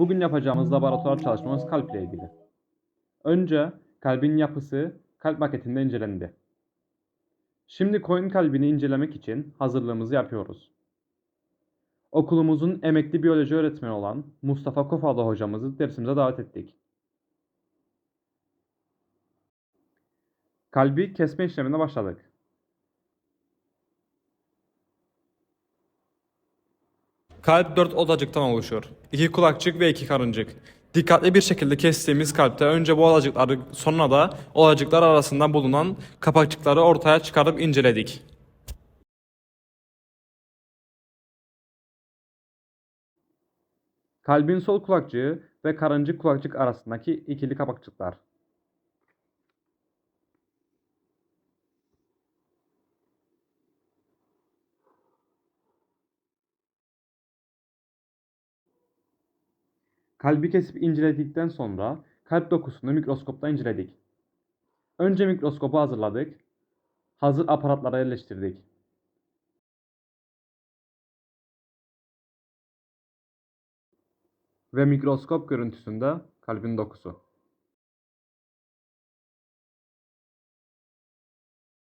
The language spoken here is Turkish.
Bugün yapacağımız laboratuvar çalışmamız kalp ile ilgili. Önce kalbin yapısı kalp maketinde incelendi. Şimdi koyun kalbini incelemek için hazırlığımızı yapıyoruz. Okulumuzun emekli biyoloji öğretmeni olan Mustafa Kofalı hocamızı dersimize davet ettik. Kalbi kesme işlemine başladık. Kalp 4 odacıktan oluşur. 2 kulakçık ve 2 karıncık. Dikkatli bir şekilde kestiğimiz kalpte önce bu odacıkları sonra da odacıklar arasında bulunan kapakçıkları ortaya çıkarıp inceledik. Kalbin sol kulakçığı ve karıncık kulakçık arasındaki ikili kapakçıklar. Kalbi kesip inceledikten sonra kalp dokusunu mikroskopta inceledik. Önce mikroskopu hazırladık. Hazır aparatlara yerleştirdik. Ve mikroskop görüntüsünde kalbin dokusu.